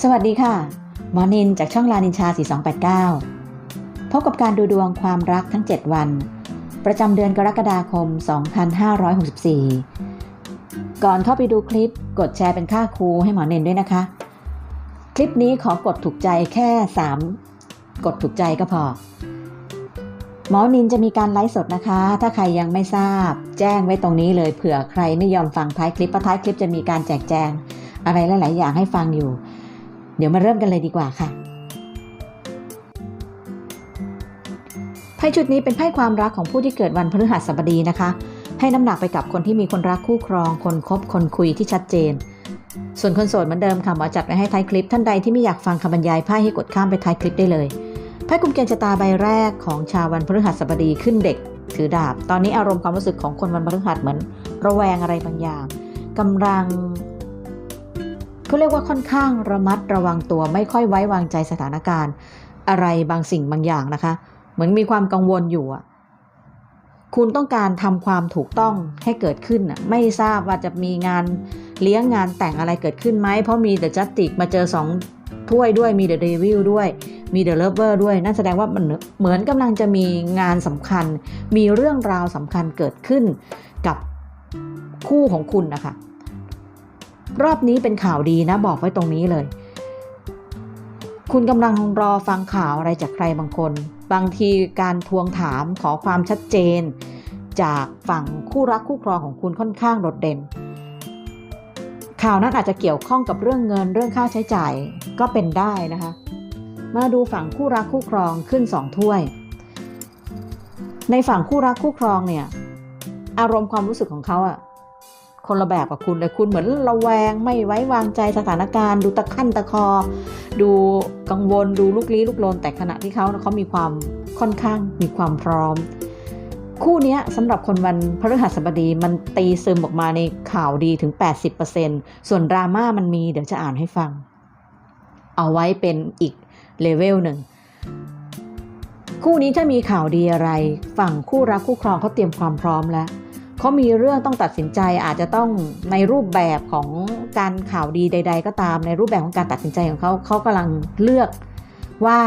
สวัสดีค่ะ หมอนินจากช่องลานินชา 4289 พบกับการดูดวงความรักทั้ง 7 วัน ประจำเดือนกรกฎาคม 2564 ก่อนเข้าไปดูคลิปกดแชร์เป็นค่าครูให้หมอเนนด้วยนะคะ คลิปนี้ขอกดถูกใจแค่ 3 กดถูกใจก็พอ หมอนินจะมีการไลฟ์สดนะคะ ถ้าใครยังไม่ทราบ แจ้งไว้ตรงนี้เลยเผื่อใครไม่ยอมฟังท้ายคลิปเพราะท้ายคลิปจะมีการแจกแจงอะไรหลาย ๆ อย่างให้ฟังอยู่ ดี๋ยวมาเริ่มกันเลยดีกว่าค่ะ ไพ่ชุดนี้เป็นไพ่ความรักของผู้ที่เกิดวันพฤหัสบดีนะคะ ให้น้ำหนักไปกับคนที่มีคนรักคู่ครอง คนคบคนคุยที่ชัดเจน ส่วนคนโสดเหมือนเดิมค่ะหมอจัดไว้ให้ท้ายคลิป ท่านใดที่ไม่อยากฟังคำบรรยายไพ่ให้กดข้ามไปท้ายคลิปได้เลยไพ่กุมเกณฑ์ชะตาใบแรกของชาววันพฤหัสบดีขึ้นเด็กถือดาบ ตอนนี้อารมณ์ความรู้สึกของคนวันพฤหัสเหมือน ระแวงอะไรบางอย่างกำลัง เขาเรียกว่าค่อนข้างระมัดระวังตัวไม่ค่อยไว้วางใจสถานการณ์ อะไรบางสิ่งบางอย่างนะคะ เหมือนมีความกังวลอยู่อะคุณต้องการทำความถูกต้องให้เกิดขึ้นอะไม่ทราบว่าจะมีงานเลี้ยงงานแต่งอะไรเกิดขึ้นไหม เพราะมีเดอะจัสติกมาเจอสองถ้วยด้วยมีเดอะเดวิลด้วย มีเดอะเลิฟเวอร์ด้วย นั่นแสดงว่ามันเหมือนกำลังจะมีงานสำคัญ มีเรื่องราวสำคัญเกิดขึ้นกับคู่ของคุณนะคะ รอบนี้เป็นข่าวดีนะ บอกไว้ตรงนี้เลย คุณกำลังรอฟังข่าวอะไรจากใครบางคน บางทีการทวงถามขอความชัดเจน จากฝั่งคู่รักคู่ครองของคุณค่อนข้างโดดเด่น ข่าวนั้นอาจจะเกี่ยวข้องกับเรื่องเงินเรื่องค่าใช้จ่ายก็เป็นได้นะคะ มาดูฝั่งคู่รักคู่ครองขึ้นสองถ้วย ในฝั่งคู่รักคู่ครองเนี่ย อารมณ์ความรู้สึกของเขาอะ คนละแบบกับคุณเลยคุณเหมือนระแวงไม่ไว้วางใจสถานการณ์ ดูตะขั้นตะคอ ดูกังวลดูลุกลี้ลุกลนแต่ขณะที่เขาเขามีความค่อนข้างมีความพร้อม คู่นี้สำหรับคนวันพฤหัสบดีมันตีซึมออกมาในข่าวดีถึง 80%ส่วนดราม่ามันมีเดี๋ยวจะอ่านให้ฟัง เอาไว้เป็นอีกเลเวลหนึ่งคู่นี้ถ้ามีข่าวดีอะไร ฝั่งคู่รักคู่ครองเขาเตรียมความพร้อมแล้ว เขามีเรื่องต้องตัดสินใจอาจจะต้องในรูปแบบของการข่าวดีใด ๆ ก็ตามในรูปแบบของการตัดสินใจของเขาเขากำลังเลือกว่า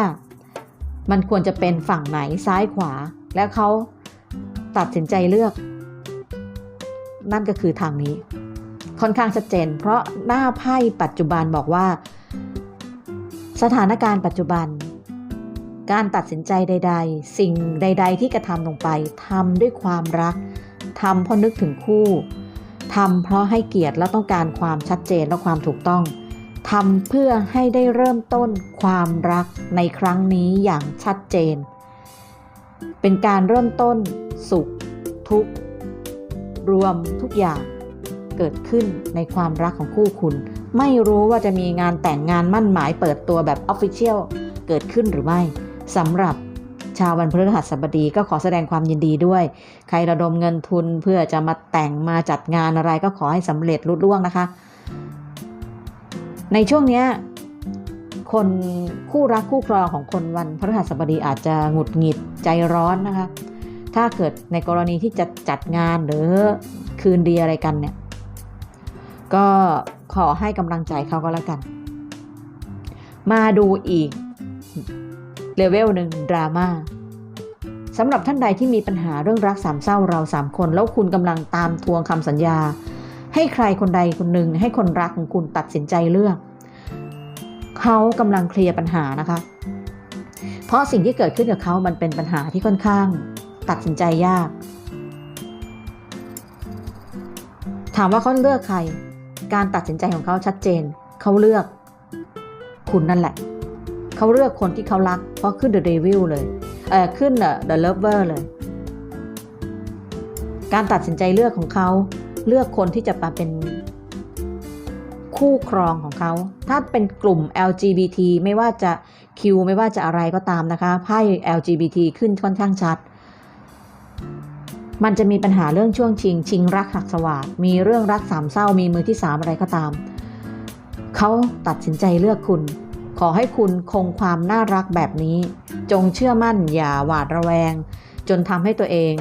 มันควรจะเป็นฝั่งไหนซ้ายขวา แล้วเขาตัดสินใจเลือก นั่นก็คือทางนี้ ค่อนข้างชัดเจน เพราะหน้าไพ่ปัจจุบันบอกว่า สถานการณ์ปัจจุบัน การตัดสินใจใด ๆ สิ่งใด ๆ ที่กระทำลงไปทำด้วยความรัก ทำเพราะนึกถึงคู่ทำเพราะให้เกียรติและต้องการความชัดเจนและความถูกต้องทำเพื่อให้ได้เริ่มต้นความรักในครั้งนี้อย่างชัดเจน เป็นการเริ่มต้นสุข ทุกข์ รวมทุกอย่างเกิดขึ้นในความรักของคู่คุณ ไม่รู้ว่าจะมีงานแต่งงานมั่นหมายเปิดตัวแบบออฟฟิเชียลเกิดขึ้นหรือไม่สำหรับ ชาววันพฤหัสบดีก็ขอแสดงความยินดีด้วย ใครระดมเงินทุนเพื่อจะมาแต่งมาจัดงานอะไรก็ขอให้สำเร็จลุล่วงนะคะ ในช่วงนี้คนคู่รักคู่ครองของคนวันพฤหัสบดีอาจจะหงุดหงิดใจร้อนนะคะ ถ้าเกิดในกรณีที่จะจัดงานหรือคืนดีอะไรกันเนี่ย ก็ขอให้กำลังใจเขาก็แล้วกัน มาดูอีก เลเวลหนึ่งดราม่าสำหรับท่านใดที่มีปัญหาเรื่องรักสามเศร้าเราสามคน แล้วคุณกำลังตามทวงคำสัญญา ให้ใครคนใดคนหนึ่งให้คนรักของคุณตัดสินใจเลือก เขากำลังเคลียร์ปัญหานะคะ เพราะสิ่งที่เกิดขึ้นกับเขามันเป็นปัญหาที่ค่อนข้าง ตัดสินใจยาก ถามว่าเขาเลือกใคร การตัดสินใจของเขาชัดเจน เขาเลือก คุณนั่นแหละ เขาเลือกคนที่เขารัก เพราะขึ้น The Devil เลยเออขึ้น The Lover เลย การตัดสินใจเลือกของเขาเลือกคนที่จะมาเป็นคู่ครองของเขา ถ้าเป็นกลุ่ม LGBT ไม่ว่าจะ Q ไม่ว่าจะอะไรก็ตามนะคะไพ่ LGBT ขึ้นค่อนข้างชัด มันจะมีปัญหาเรื่องช่วงชิง ชิงรักหักสวาดมีเรื่องรักสามเศร้ามีมือที่สามอะไรก็ตาม เขาตัดสินใจเลือกคุณ ขอให้คุณคงความน่ารักแบบนี้ จงเชื่อมั่นอย่าหวาดระแวง จนทำให้ตัวเอง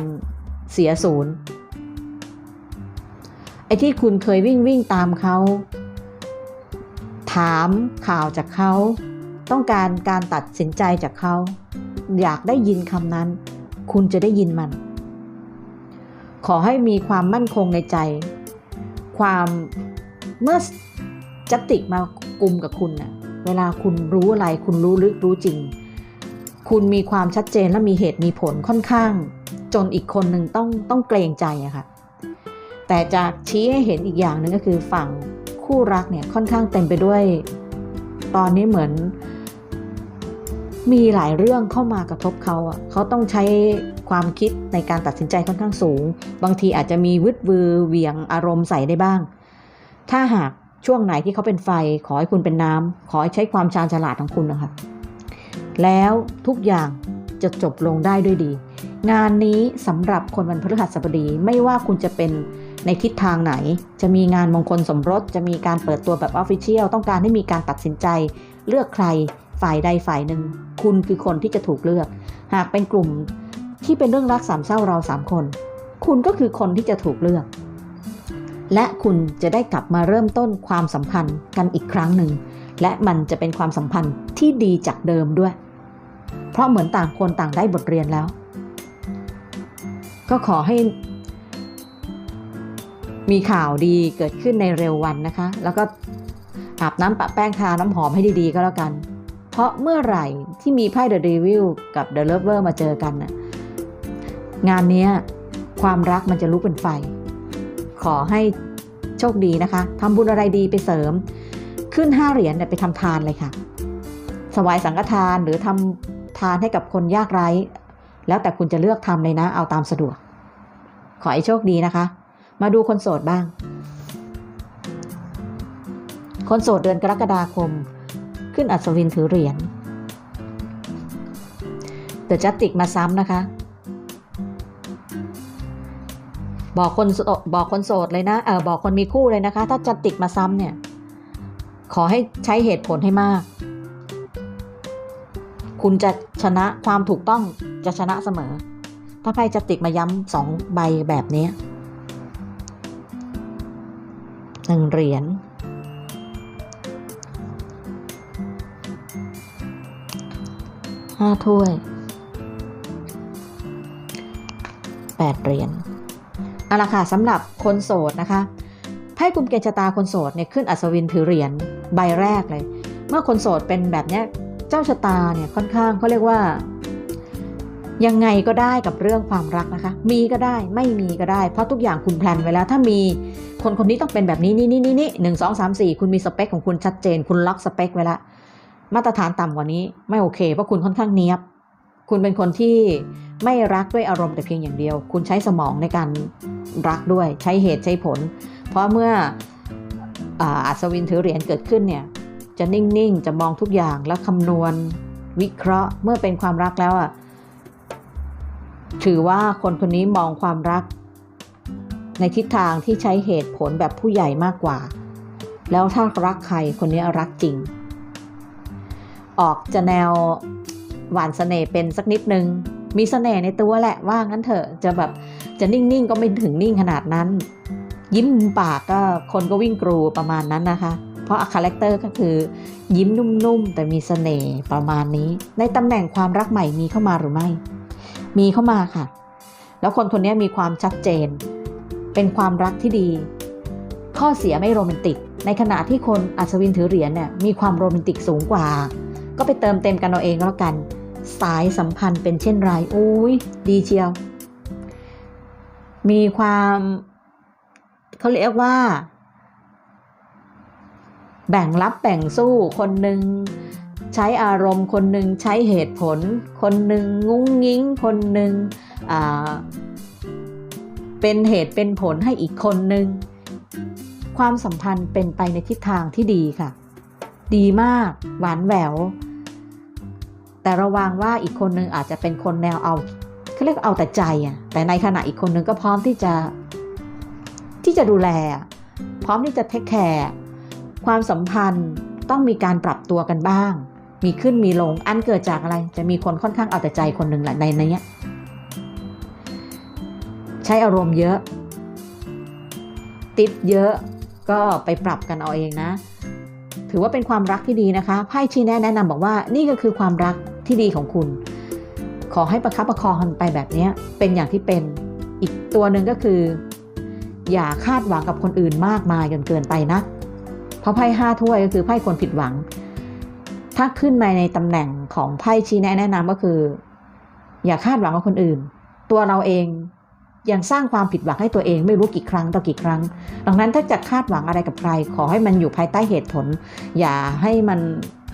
เสียศูนย์ไอ้ที่คุณเคยวิ่งวิ่งตามเขา ถามข่าวจากเขา ต้องการการตัดสินใจจากเขา อยากได้ยินคำนั้น คุณจะได้ยินมัน ขอให้มีความมั่นคงในใจ ความเมื่อจัติกมากลุ่มกับคุณน่ะ เวลาคุณรู้อะไร คุณรู้ลึกรู้จริง คุณมีความชัดเจนและมีเหตุมีผลค่อนข้าง จนอีกคนหนึ่งต้องต้องเกรงใจอะค่ะแต่จากชี้ให้เห็นอีกอย่างหนึ่งก็คือฝั่งคู่รักเนี่ยค่อนข้างเต็มไปด้วย ตอนนี้เหมือน มีหลายเรื่องเข้ามากระทบเขาอะเขาต้องใช้ความคิดในการตัดสินใจค่อนข้างสูง บางทีอาจจะมีวึดวือเหวียงอารมณ์ใส่ได้บ้าง ถ้าหาก ช่วงไหนที่เขาเป็นไฟ ขอให้คุณเป็นน้ำขอให้ใช้ความชาญฉลาดของคุณนะคะ แล้วทุกอย่างจะจบลงได้ด้วยดี งานนี้สำหรับคนวันพฤหัสบดี ไม่ว่าคุณจะเป็นในทิศทางไหน จะมีงานมงคลสมรส จะมีการเปิดตัวแบบออฟฟิเชียลต้องการให้มีการตัดสินใจ เลือกใครฝ่ายใดฝ่ายหนึ่ง คุณคือคนที่จะถูกเลือก หากเป็นกลุ่มที่เป็นเรื่องรักสามเศร้าเราสามคน คุณก็คือคนที่จะถูกเลือก และคุณจะได้กลับมาเริ่มต้นความสัมพันธ์กันอีกครั้งหนึ่ง และมันจะเป็นความสัมพันธ์ที่ดีจากเดิมด้วย เพราะเหมือนต่างคนต่างได้บทเรียนแล้ว ก็ขอให้ มีข่าวดีเกิดขึ้นในเร็ววันนะคะ แล้วก็อาบน้ำปะแป้งทาน้ำหอมให้ดีๆก็แล้วกัน เพราะเมื่อไหร่ที่มีไพ่ The Devil กับ The Lover มาเจอกันนะงานนี้ความรักมันจะลุกเป็นไฟ ขอให้ ชคดีนะคะทำบุญอะไรดีไปเสริม ขึ้นห้าเหรียญเนี่ยไปทำทานเลยค่ะสวายสังฆทานหรือทำทานให้กับคนยากไร้ แล้วแต่คุณจะเลือกทำเลยนะ เอาตามสะดวก ขอให้โชคดีนะคะ มาดูคนโสดบ้าง คนโสดเดือนกรกฎาคม ขึ้นอัศวินถือเหรียญเดอะจัตติกมาซ้ำนะคะ บอกคนโสดบอกคนโสดเลยนะเออบอกคนมีคู่เลยนะคะ ถ้าจัตติกมาซ้ำเนี่ย ขอให้ใช้เหตุผลให้มาก คุณจะชนะความถูกต้องจะชนะเสมอ ถ้าไพ่จัตติกมาย้ำสองใบแบบนี้หนึ่งเหรียญห้าถ้วยแปดเหรียญ เอาละค่ะสำหรับคนโสดนะคะไพ่กลุ่มเกณฑ์ชะตาคนโสดเนี่ยขึ้นอัศวินถือเหรียญใบแรกเลย เมื่อคนโสดเป็นแบบเนี้ยเจ้าชะตาเนี่ยค่อนข้างเขาเรียกว่า ยังไงก็ได้กับเรื่องความรักนะคะ มีก็ได้ไม่มีก็ได้ เพราะทุกอย่างคุณแพลนไว้แล้วถ้ามีคนคนนี้ต้องเป็นแบบนี้นี่นี่นี่นี่หนึ่งสองสามสี่คุณมีสเปคของคุณชัดเจน คุณล็อกสเปคไว้แล้วมาตรฐานต่ำกว่านี้ไม่โอเคเพราะคุณค่อนข้างเนี้ยบ คุณเป็นคนที่ไม่รักด้วยอารมณ์แต่เพียงอย่างเดียว คุณใช้สมองในการรักด้วยใช้เหตุใช้ผล เพราะเมื่ออ,อัศวินถือเหรียญเกิดขึ้นเนี่ยจะนิ่งๆ จะมองทุกอย่างแล้วคำนวณวิเคราะห์เมื่อเป็นความรักแล้วอะถือว่าคนคนนี้มองความรัก ในทิศทางที่ใช้เหตุผลแบบผู้ใหญ่มากกว่า แล้วถ้ารักใครคนนี้รักจริง ออกจะแนว หวานเสน่ห์เป็นสักนิดนึง มีเสน่ห์ในตัวแหละว่างั้นเถอะจะแบบจะนิ่งๆก็ไม่ถึงนิ่งขนาดนั้น ยิ้มมุมปากก็คนก็วิ่งกรูประมาณนั้นนะคะ เพราะคาแรคเตอร์ก็คือยิ้มนุ่มๆแต่มีเสน่ห์ประมาณนี้ ในตำแหน่งความรักใหม่มีเข้ามาหรือไม่ มีเข้ามาค่ะ แล้วคนคนนี้มีความชัดเจน เป็นความรักที่ดี ข้อเสียไม่โรแมนติก ในขณะที่คนอัศวินถือเหรียญเนี่ยมีความโรแมนติกสูงกว่าก็ไปเติมเต็มกันเอาเองก็แล้วกัน สายสัมพันธ์เป็นเช่นไรอุ้ยดีเชียว มีความเขาเรียกว่า แบ่งรับแบ่งสู้คนหนึ่งใช้อารมณ์คนหนึ่งใช้เหตุผล คนหนึ่งงุ้งงิ้ง คนหนึ่งเป็นเหตุเป็นผลให้อีกคนหนึ่งความสัมพันธ์เป็นไปในทิศทางที่ดีค่ะ ดีมาก หวานแหวว แต่ระวังว่าอีกคนนึงอาจจะเป็นคนแนวเอาเขาเรียกเอาแต่ใจอะแต่ในขณะอีกคนนึงก็พร้อมที่จะ ที่จะดูแล พร้อมที่จะเทคแคร์ความสัมพันธ์ต้องมีการปรับตัวกันบ้าง มีขึ้นมีลงอันเกิดจากอะไร จะมีคนค่อนข้างเอาแต่ใจคนหนึ่งแหละในนี้ใช้อารมณ์เยอะ ติดเยอะก็ไปปรับกันเอาเองนะ ถือว่าเป็นความรักที่ดีนะคะไพ่ชี้แนะแนะนำบอกว่านี่ก็คือความรัก ที่ดีของคุณ ขอให้ประคับประคองกันไปแบบนี้เป็นอย่างที่เป็นอีกตัวหนึ่งก็คือ อย่าคาดหวังกับคนอื่นมากมายจนเกินไปนะเพราะไพ่ห้าถ้วยก็คือไพ่คนผิดหวัง ถ้าขึ้นมาในตำแหน่งของไพ่ชี้แนะแนะนำก็คือ อย่าคาดหวังกับคนอื่น ตัวเราเองยังสร้างความผิดหวังให้ตัวเองไม่รู้กี่ครั้งต่อกี่ครั้ง ดังนั้นถ้าจะคาดหวังอะไรกับใคร ขอให้มันอยู่ภายใต้เหตุผล อย่าให้มัน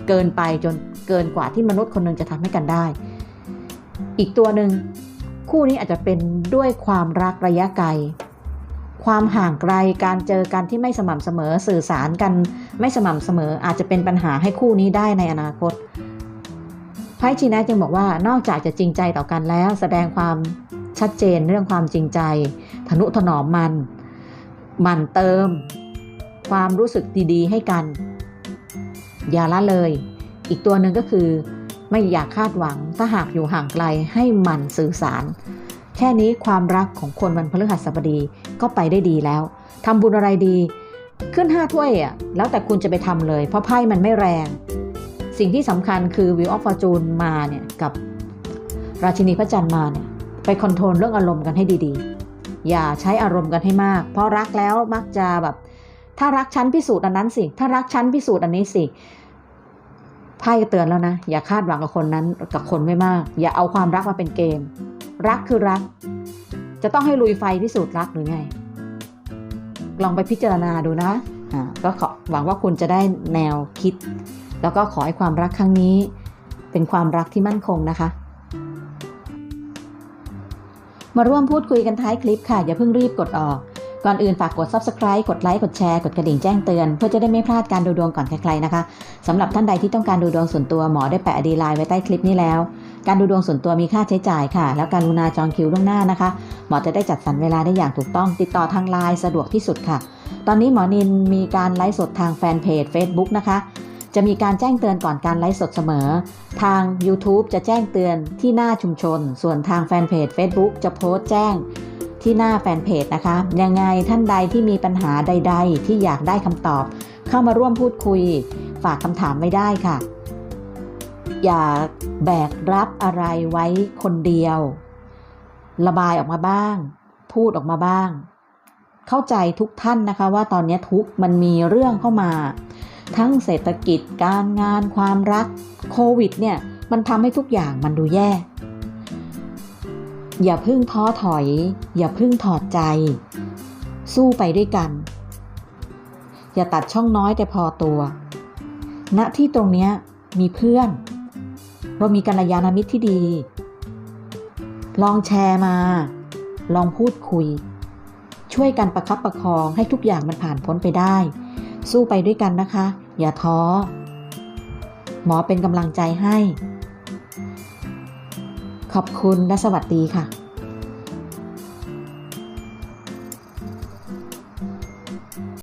เกินไปจนเกินกว่าที่มนุษย์คนหนึ่งจะทำให้กันได้ อีกตัวหนึ่งคู่นี้อาจจะเป็นด้วยความรักระยะไกล ความห่างไกลการเจอกันที่ไม่สม่ำเสมอสื่อสารกันไม่สม่ำเสมออาจจะเป็นปัญหาให้คู่นี้ได้ในอนาคตไพ่ชีนะจึงบอกว่านอกจากจะจริงใจต่อกันแล้ว แสดงความชัดเจนเรื่องความจริงใจทนุถนอมมัน มันเติม ความรู้สึกดีๆ ให้กัน อย่าละเลย อีกตัวหนึ่งก็คือ ไม่อยากคาดหวังถ้าหากอยู่ห่างไกลให้หมันสื่อสาร แค่นี้ความรักของคนวันพฤหัสบดีก็ไปได้ดีแล้วทำบุญอะไรดีขึ้นห้าถ้วยอะแล้วแต่คุณจะไปทำเลย เพราะไพ่มันไม่แรง สิ่งที่สำคัญคือวิวออฟฟอร์จูนมาเนี่ยกับราชินีพระจันทร์มาเนี่ยไปคอนโทรลเรื่องอารมณ์กันให้ดีๆ อย่าใช้อารมณ์กันให้มาก เพราะรักแล้วมักจะแบบ ถ้ารักฉันพิสูจน์อันนั้นสิ ถ้ารักฉันพิสูจน์อันนี้สิไพ่เตือนแล้วนะ อย่าคาดหวังกับคนนั้นกับคนไม่มาก อย่าเอาความรักมาเป็นเกม รักคือรัก จะต้องให้ลุยไฟพิสูจน์รักหรือไง ลองไปพิจารณาดูนะอ่าก็ขอหวังว่าคุณจะได้แนวคิด แล้วก็ขอให้ความรักครั้งนี้ เป็นความรักที่มั่นคงนะคะ มาร่วมพูดคุยกันท้ายคลิปค่ะ อย่าเพิ่งรีบกดออก ก่อนอื่นฝากกด subscribe กดไลค์ กดแชร์ กดกระดิ่งแจ้งเตือน เพื่อจะได้ไม่พลาดการดูดวงก่อนใครๆนะคะสำหรับท่านใดที่ต้องการดูดวงส่วนตัวหมอได้แปะดีไลน์ไว้ใต้คลิปนี้แล้ว การดูดวงส่วนตัวมีค่าใช้จ่ายค่ะ แล้วการุณาจองคิวล่วงหน้านะคะ หมอจะได้จัดสรรเวลาได้อย่างถูกต้อง ติดต่อทางไลน์สะดวกที่สุดค่ะ ตอนนี้หมอนินมีการไลฟ์สดทางแฟนเพจ Facebook นะคะจะมีการแจ้งเตือนก่อนการไลฟ์สดเสมอ ทาง YouTube จะแจ้งเตือนที่หน้าชุมชน ส่วนทางแฟนเพจ Facebook จะโพสต์แจ้ง ที่หน้าแฟนเพจนะคะ ยังไงท่านใดที่มีปัญหาใด ๆ ที่อยากได้คำตอบ เข้ามาร่วมพูดคุย ฝากคำถามไม่ได้ค่ะ อย่าแบกรับอะไรไว้คนเดียว ระบายออกมาบ้าง พูดออกมาบ้าง เข้าใจทุกท่านนะคะ ว่าตอนนี้ทุกมันมีเรื่องเข้ามา ทั้งเศรษฐกิจการงานความรักโควิดเนี่ยมันทำให้ทุกอย่างมันดูแย่ อย่าพึ่งท้อถอย อย่าพึ่งถอดใจ สู้ไปด้วยกัน อย่าตัดช่องน้อยแต่พอตัว ณที่ตรงเนี้ยมีเพื่อน เรามีกัลยาณมิตรที่ดี ลองแชร์มา ลองพูดคุย ช่วยกันประคับประคองให้ทุกอย่างมันผ่านพ้นไปได้ สู้ไปด้วยกันนะคะ อย่าท้อ หมอเป็นกำลังใจให้ ขอบคุณและสวัสดีค่ะ